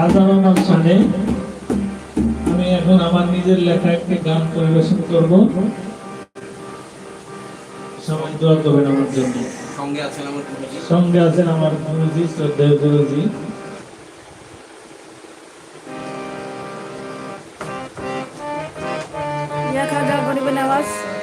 সাধারণ অনুষ্ঠানে আমি এখন আমার নিজের লেখা একটি গান পরিবেশন করব। সবাই দোয়া করবেন আমার জন্য। সঙ্গে আছেন আমার গুরুজি। শ্রদ্ধেয় গুরুজি। Ya.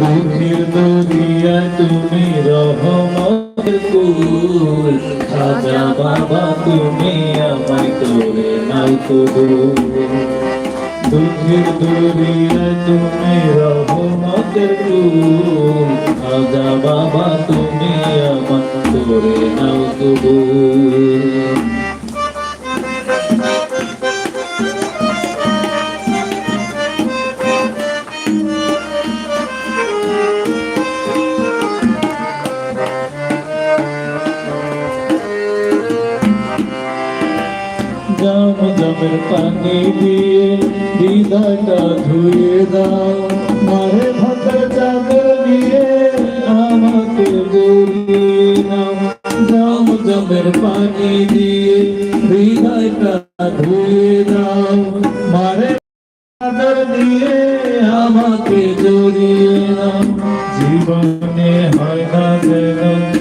বুকের দরিয়া তুমি রহমতের কুল। খাজা বাবা, তুমি আমায় করে নাও কবুল দুঃখের দরিয়া তুমি রহমতের কুল। খাজা বাবা, তুমি আমায় করে নাও কবুল জাম জামের পানি দিয়ে হৃদয়টা ধুয়ে দাও। মারে ভাতের চাদর দিয়ে আমাকে জড়িয়ে নাও। জাম জামের পানি দিয়ে হৃদয়টা ধুয়ে দাও। মারে চাদর দিয়ে আমাকে জড়িয়ে নাও। জীবনে হয় না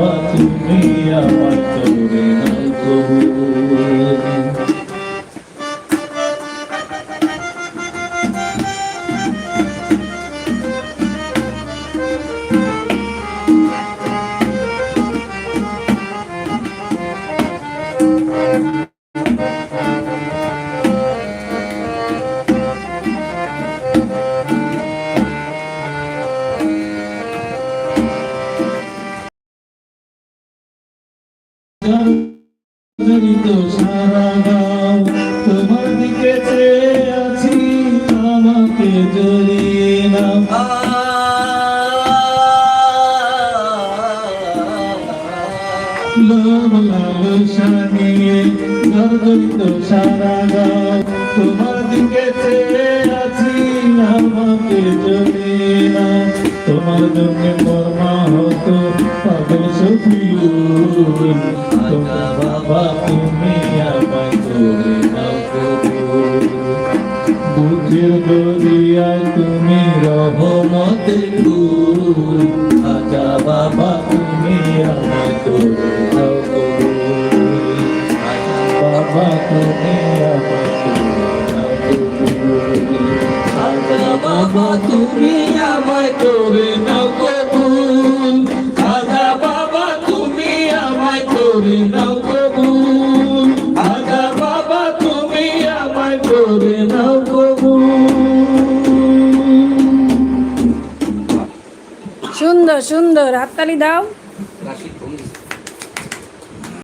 বাবা তুমি আমার জড়িত সারা গাও তোমার দিকে চেয়ে আছি আমাকে জড়িয়ে নাও লোভ লালসা গাও তোমার দিকে চেয়ে আছি আমাকে জড়িয়ে নাও তোমার জন্য মর্মা হতো সফিউল তোমার বাবা তুমি আমায় করে নাও কবুল বুকের দরিয়ায় তুমি আজা বাবা তুমি তুমি আজা বাবা তুমি সুন্দর সুন্দর। হাততালি দাও।